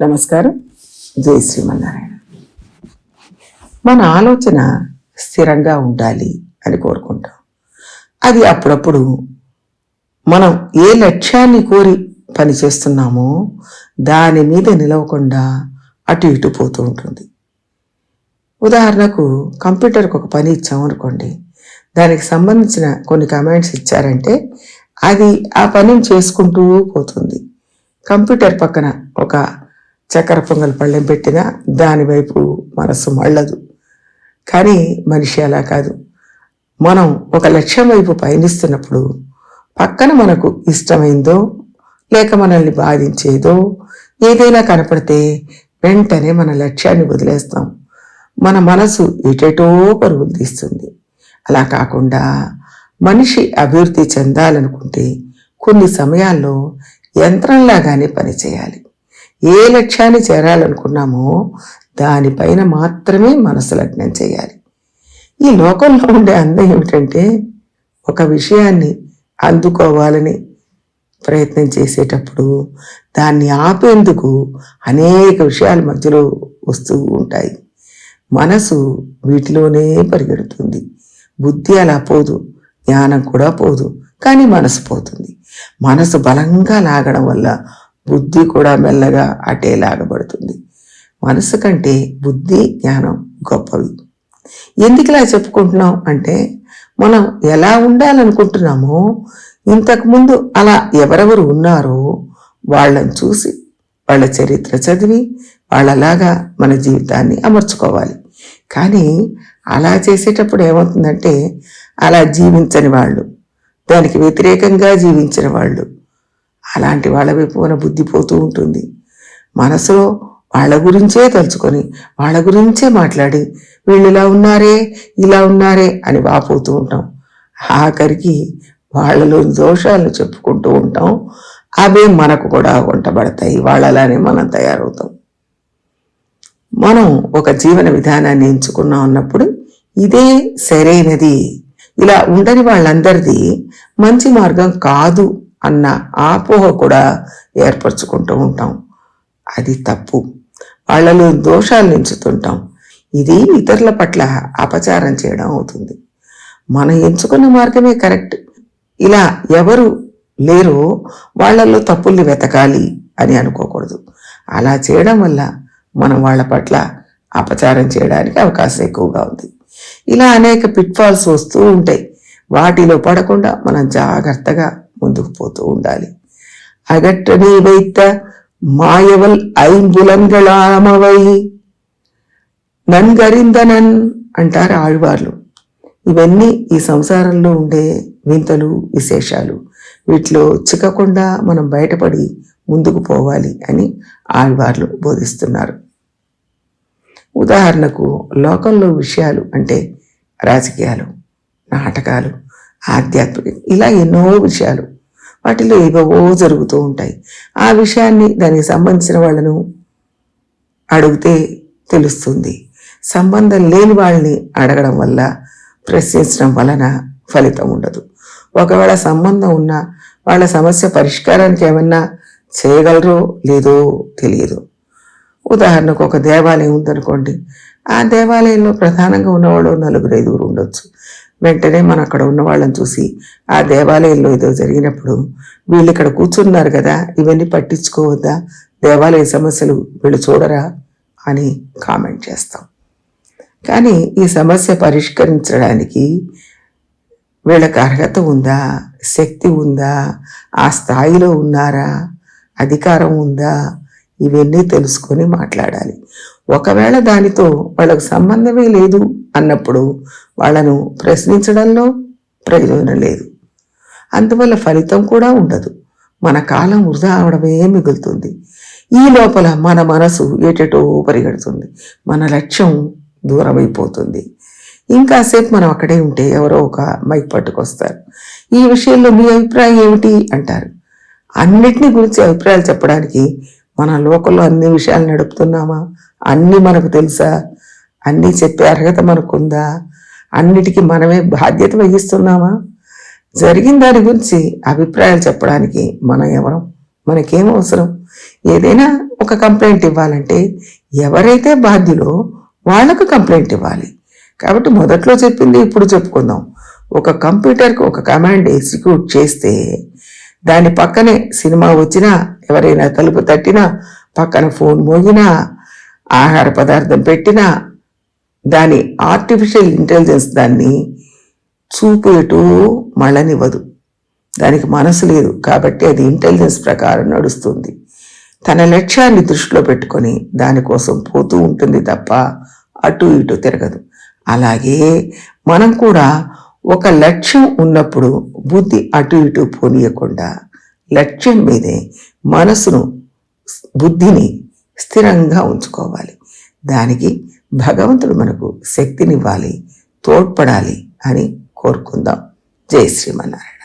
నమస్కారం. జై శ్రీమన్నారాయణ. మన ఆలోచన స్థిరంగా ఉండాలి అని కోరుకుంటాం. అది అప్పుడప్పుడు మనం ఏ లక్ష్యాన్ని కోరి పనిచేస్తున్నామో దాని మీద నిలవకుండా అటు ఇటు పోతూ ఉంటుంది. ఉదాహరణకు కంప్యూటర్కి ఒక పని ఇచ్చామనుకోండి దానికి సంబంధించిన కొన్ని కమాండ్స్ ఇచ్చారంటే అది ఆ పనిని చేసుకుంటూ పోతుంది. కంప్యూటర్ పక్కన ఒక చక్కెర పొంగల్ పళ్ళెం పెట్టినా దానివైపు మనసు మళ్ళదు. కానీ మనిషి అలా కాదు. మనం ఒక లక్ష్యం వైపు పయనిస్తున్నప్పుడు పక్కన మనకు ఇష్టమైందో లేక మనల్ని బాధించేదో ఏదైనా కనపడితే వెంటనే మన లక్ష్యాన్ని వదిలేస్తాం. మన మనసు ఎటెటో పరుగులు తీస్తుంది. అలా కాకుండా మనిషి అభివృద్ధి చెందాలనుకుంటే కొన్ని సమయాల్లో యంత్రంలాగానే పనిచేయాలి. ఏ లక్ష్యాన్ని చేరాలనుకున్నామో దానిపైన మాత్రమే మనసు లగ్నం చేయాలి. ఈ లోకంలో ఉండే అందం ఏమిటంటే ఒక విషయాన్ని అందుకోవాలని ప్రయత్నం చేసేటప్పుడు దాన్ని ఆపేందుకు అనేక విషయాల మధ్యలో వస్తూ ఉంటాయి. మనసు వీటిలోనే పరిగెడుతుంది. బుద్ధి అలా పోదు జ్ఞానం కూడా పోదు కానీ మనసు పోతుంది. మనసు బలంగా లాగడం వల్ల బుద్ధి కూడా మెల్లగా అటే లాగబడుతుంది. మనసు కంటే బుద్ధి జ్ఞానం గొప్పవి. ఎందుకు ఇలా చెప్పుకుంటున్నాం అంటే మనం ఎలా ఉండాలనుకుంటున్నామో ఇంతకుముందు అలా ఎవరెవరు ఉన్నారో వాళ్ళని చూసి వాళ్ళ చరిత్ర చదివి వాళ్ళలాగా మన జీవితాన్ని అమర్చుకోవాలి. కానీ అలా చేసేటప్పుడు ఏమవుతుందంటే అలా జీవించని వాళ్ళు దానికి వ్యతిరేకంగా జీవించిన వాళ్ళు అలాంటి వాళ్ళ వైపు మన బుద్ధి పోతూ ఉంటుంది. మనసులో వాళ్ళ గురించే తలుచుకొని వాళ్ళ గురించే మాట్లాడి వీళ్ళు ఇలా ఉన్నారే ఇలా ఉన్నారే అని వాపోతూ ఉంటాం. ఆఖరికి వాళ్ళలో దోషాలను చెప్పుకుంటూ ఉంటాం. అవే మనకు కూడా వంటబడతాయి. వాళ్ళలానే మనం తయారవుతాం. మనం ఒక జీవన విధానాన్ని ఎంచుకున్నాం అన్నప్పుడు ఇదే సరైనది. ఇలా ఉండని వాళ్ళందరిది మంచి మార్గం కాదు. అన్న ఆపోహ కూడా ఏర్పరచుకుంటూ ఉంటాం. అది తప్పు. వాళ్ళలో దోషాలు ఎంచుతుంటాం. ఇది ఇతరుల పట్ల అపచారం చేయడం అవుతుంది. మనం ఎంచుకున్న మార్గమే కరెక్ట్. ఇలా ఎవరు లేరో వాళ్ళల్లో తప్పుల్ని వెతకాలి అని అనుకోకూడదు. అలా చేయడం వల్ల మనం వాళ్ళ పట్ల అపచారం చేయడానికి అవకాశం ఎక్కువగా ఉంది. ఇలా అనేక పిట్ఫాల్స్ వస్తూ ఉంటాయి. వాటిలో పడకుండా మనం జాగ్రత్తగా ముందుకు పోతూ ఉండాలి. అగట్టని వైத்த మాయవల్ ఐంబులంగళామవై నన్గరిందనన్ అంటారు ఆళ్వార్లు. ఇవన్నీ ఈ సంసారంలో ఉండే వింతలు విశేషాలు. వీటిలో చిక్కకుండా మనం బయటపడి ముందుకు పోవాలి అని ఆళ్వార్లు బోధిస్తున్నారు. ఉదాహరణకు లోకంలో విషయాలు అంటే రాజకీయాలు నాటకాలు ఆధ్యాత్మిక ఇలా ఎన్నో విషయాలు వాటిలో ఏవో జరుగుతూ ఉంటాయి. ఆ విషయాన్ని దానికి సంబంధించిన వాళ్ళను అడిగితే తెలుస్తుంది. సంబంధం లేని వాళ్ళని అడగడం వల్ల ప్రశ్నించడం వలన ఫలితం ఉండదు. ఒకవేళ సంబంధం ఉన్నా వాళ్ళ సమస్య పరిష్కారానికి ఏమన్నా చేయగలరో లేదో తెలియదు. ఉదాహరణకు ఒక దేవాలయం ఉందనుకోండి. ఆ దేవాలయంలో ప్రధానంగా ఉన్నవాళ్ళు నలుగురు ఐదుగురు ఉండొచ్చు. వెంటనే మనం అక్కడ ఉన్న వాళ్ళని చూసి ఆ దేవాలయంలో ఏదో జరిగినప్పుడు వీళ్ళు ఇక్కడ కూర్చున్నారు కదా ఇవన్నీ పట్టించుకోవద్దా దేవాలయ సమస్యలు వీళ్ళు చూడరా అని కామెంట్ చేస్తాం. కానీ ఈ సమస్య పరిష్కరించడానికి వీళ్ళకి అర్హత ఉందా శక్తి ఉందా ఆ స్థాయిలో ఉన్నారా అధికారం ఉందా ఇవన్నీ తెలుసుకొని మాట్లాడాలి. ఒకవేళ దానితో వాళ్ళకు సంబంధమే లేదు అన్నప్పుడు వాళ్ళను ప్రశ్నించడంలో ప్రయోజనం లేదు. అందువల్ల ఫలితం కూడా ఉండదు. మన కాలం వృధా అవడమే మిగులుతుంది. ఈ లోపల మన మనసు ఏటేటో పరిగెడుతుంది. మన లక్ష్యం దూరమైపోతుంది. ఇంకాసేపు మనం అక్కడే ఉంటే ఎవరో ఒక మైక్ పట్టుకొస్తారు. ఈ విషయంలో మీ అభిప్రాయం ఏమిటి? అంటారు. అన్నిటిని గురించి అభిప్రాయాలు చెప్పడానికి మన లోకంలో అన్ని విషయాలు నడుపుతున్నామా? అన్నీ మనకు తెలుసా? అన్నీ చెప్పే అర్హత మనకుందా? అన్నిటికీ మనమే బాధ్యత వహిస్తున్నామా? జరిగిన దాని గురించి అభిప్రాయాలు చెప్పడానికి మనం ఎవరం? మనకేం అవసరం? ఏదైనా ఒక కంప్లైంట్ ఇవ్వాలంటే ఎవరైతే బాధ్యులో వాళ్ళకు కంప్లైంట్ ఇవ్వాలి. కాబట్టి మొదట్లో చెప్పింది ఇప్పుడు చెప్పుకుందాం. ఒక కంప్యూటర్కి ఒక కమాండ్ ఎగ్జిక్యూట్ చేస్తే దాని పక్కనే సినిమా వచ్చినా ఎవరైనా తలుపు తట్టినా పక్కన ఫోన్ మోగినా ఆహార పదార్థం పెట్టినా దాని ఆర్టిఫిషియల్ ఇంటెలిజెన్స్ దాన్ని చూపు ఎటు మళ్ళనివ్వదు. దానికి మనసు లేదు కాబట్టి అది ఇంటెలిజెన్స్ ప్రకారం నడుస్తుంది. తన లక్ష్యాన్ని దృష్టిలో పెట్టుకొని దానికోసం పోతూ ఉంటుంది తప్ప అటు ఇటు తిరగదు. అలాగే మనం కూడా ఒక లక్ష్యం ఉన్నప్పుడు బుద్ధి అటు ఇటు పోనీయకుండా లక్ష్యం మీదే మనసును బుద్ధిని స్థిరంగా ఉంచుకోవాలి. దానికి భగవంతుడు మనకు శక్తినివ్వాలి తోడ్పడాలి అని కోరుకుందాం. జై శ్రీమన్నారాయణ.